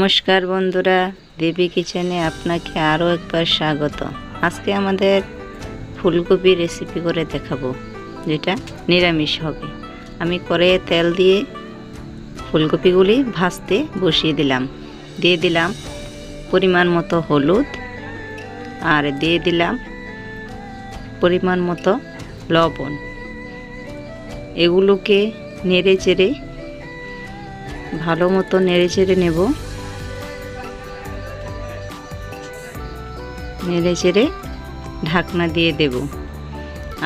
নমস্কার বন্ধুরা, দেবী কিচেনে আপনাকে আরও একবার স্বাগত। আজকে আমাদের ফুলকপি রেসিপি করে দেখাবো, যেটা নিরামিষ হবে। আমি করে তেল দিয়ে ফুলকপিগুলি ভাজতে বসিয়ে দিলাম। দিয়ে দিলাম পরিমাণ মতো হলুদ আর দিয়ে দিলাম পরিমাণ মতো লবণ। এগুলোকে নেড়ে চেড়ে ভালো মতো নেড়ে চেড়ে নেব। নেড়ে চেড়ে ঢাকনা দিয়ে দেব।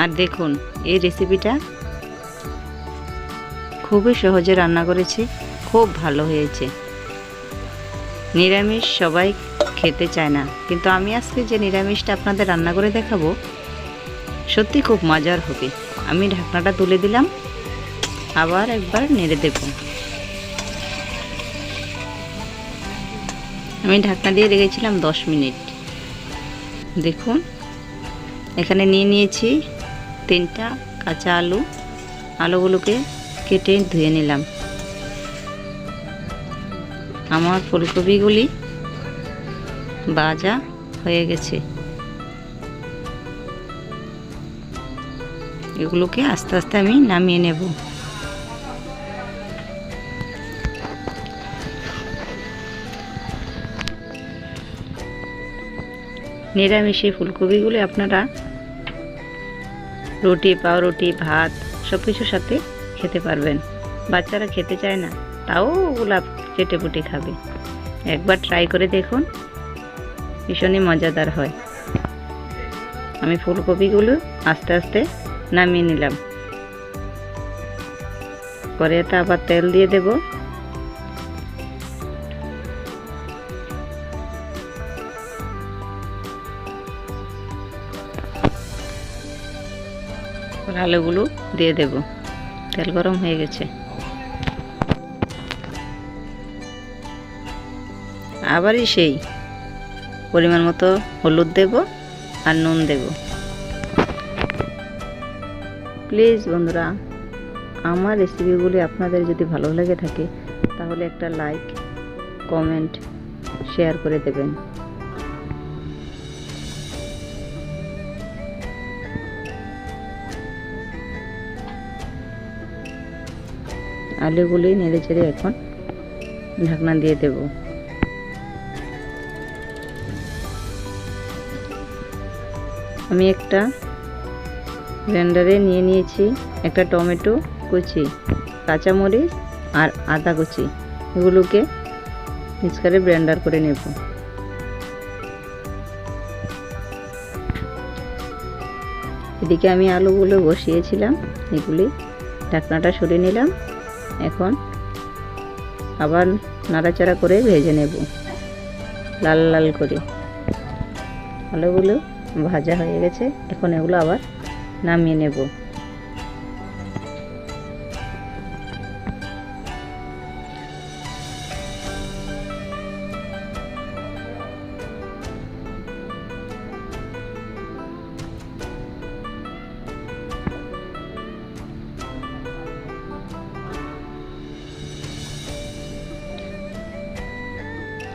আর দেখুন, এই রেসিপিটা খুবই সহজে রান্না করেছি, খুব ভালো হয়েছে। নিরামিষ সবাই খেতে চায় না, কিন্তু আমি আজকে যে নিরামিষটা আপনাদের রান্না করে দেখাবো, সত্যি খুব মজার হবে। আমি ঢাকনাটা তুলে দিলাম, আবার একবার নেড়ে দেব। আমি ঢাকনা দিয়ে রেখেছিলাম দশ মিনিট। দেখুন। এখানে নিয়ে নিয়েছি তিনটা কাঁচা আলু। আলুগুলোকে কেটে ধুয়ে নিলাম। আমার ফুলকপিগুলি বাজা হয়ে গেছে। এগুলোকে আস্তে আস্তে আমি নামিয়ে নেব। নিরামিষে ফুলকপিগুলি আপনারা রুটি, পাউরুটি, ভাত সব কিছুর সাথে খেতে পারবেন। বাচ্চারা খেতে চায় না, তাও ওগুলা চেটে পুটে খাবে। একবার ট্রাই করে দেখুন, ভীষণই মজাদার হয়। আমি ফুলকপিগুলো আস্তে আস্তে নামিয়ে নিলাম। কড়াইতে আবার তেল দিয়ে দেব। আলুগুলো দিয়ে দেব। তেল গরম হয়ে গেছে। আবারই সেই পরিমাণ মতো হলুদ দেব আর নুন দেব। প্লিজ বন্ধুরা, আমার রেসিপিগুলি আপনাদের যদি ভালো লেগে থাকে, তাহলে একটা লাইক, কমেন্ট, শেয়ার করে দেবেন। আলুগুলি নেড়ে চেড়ে এখন ঢাকনা দিয়ে দেব। আমি একটা ব্লেন্ডারে নিয়ে নিয়েছি, একটা টমেটো কুচি, কাঁচামরিচ আর আদা কুচি। এগুলোকে মিক্সকারে ব্লেন্ডার করে নেব। এদিকে আমি আলুগুলো বসিয়েছিলাম, এগুলি ঢাকনাটা সরিয়ে নিলাম। এখন আবার নাড়াচাড়া করে ভেজে নেব। লাল লাল করে। আলুগুলো ভাজা হয়ে গেছে। এখন এগুলো আবার নামিয়ে নেব।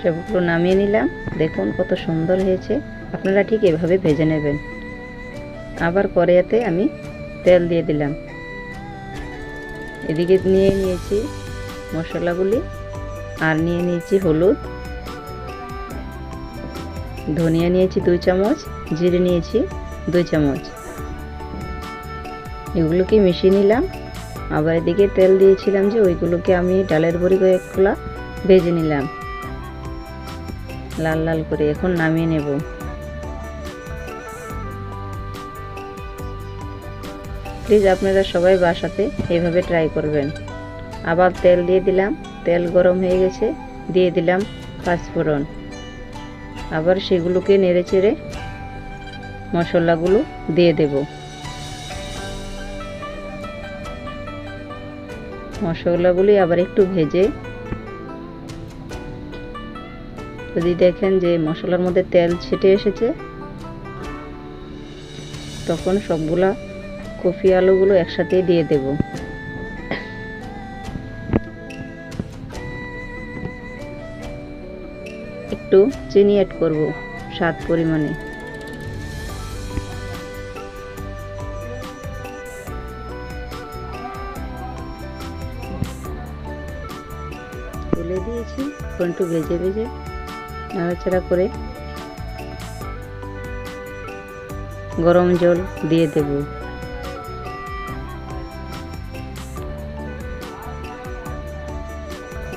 সবগুলো নামিয়ে নিলাম। দেখুন কত সুন্দর হয়েছে। আপনারা ঠিক এভাবে ভেজে নেবেন। আবার কড়াইতে আমি তেল দিয়ে দিলাম। এদিকে নিয়ে নিয়েছি মশলাগুলি আর নিয়ে নিয়েছি হলুদ। ধনিয়া নিয়েছি দুই চামচ, জিরে নিয়েছি দুই চামচ। এগুলোকে মিশিয়ে নিলাম। আবার এদিকে তেল দিয়েছিলাম যে ওইগুলোকে আমি ডালের বড়ি কয়েকগুলা ভেজে নিলাম। লাল লাল করে এখন নামিয়ে নেব। প্লিজ আপনারা সবাই বাসাতে এইভাবে ট্রাই করবেন। আবার তেল দিয়ে দিলাম, তেল গরম হয়ে গেছে, দিয়ে দিলাম পাঁচফোড়ন আবার সেগুলোকে নেড়ে চেড়ে মশলাগুলো দিয়ে দেব। মশলাগুলি আবার একটু ভেজে যদি দেখেন যে মশলার মধ্যে তেল ছেটে এসেছে, তখন সবগুলা কফি আলুগুলো একসাথে দিয়ে দেব। একটু চিনি অ্যাড করব স্বাদ পরিমাণে। তুলে দিয়েছি একটু ভেজে ভেজে নাড়াচাড়া করে গরম জল দিয়ে দেব।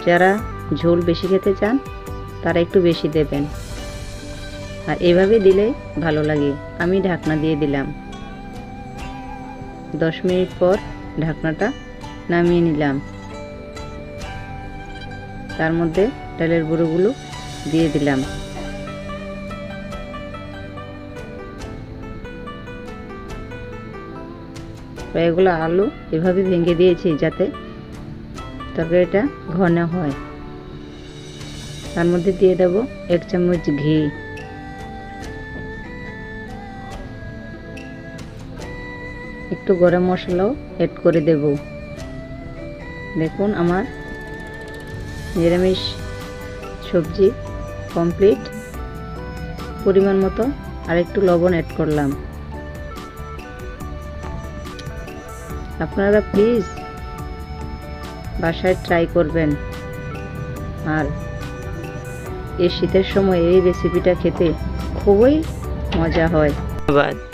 যারা ঝোল বেশি খেতে চান, তারা একটু বেশি দেবেন। আর এভাবে দিলে ভালো লাগে। আমি ঢাকনা দিয়ে দিলাম। দশ মিনিট পর ঢাকনাটা নামিয়ে নিলাম। তার মধ্যে ডালের গুঁড়োগুলো দিয়ে দিলাম। এগুলো আলু এভাবে ভেঙে দিয়েছি যাতে তরকারিটা ঘন হয়। তার মধ্যে দিয়ে দেব এক চামচ ঘি। একটু গরম মশলাও অ্যাড করে দেব। দেখুন আমার নিরামিষ সবজি কমপ্লিট পরিমাণ মতো আর একটু লবণ অ্যাড করলাম। আপনারা প্লিজ বাসায় ট্রাই করবেন। আর এই শীতের সময় এই রেসিপিটা খেতে খুবই মজা হয়। ধন্যবাদ।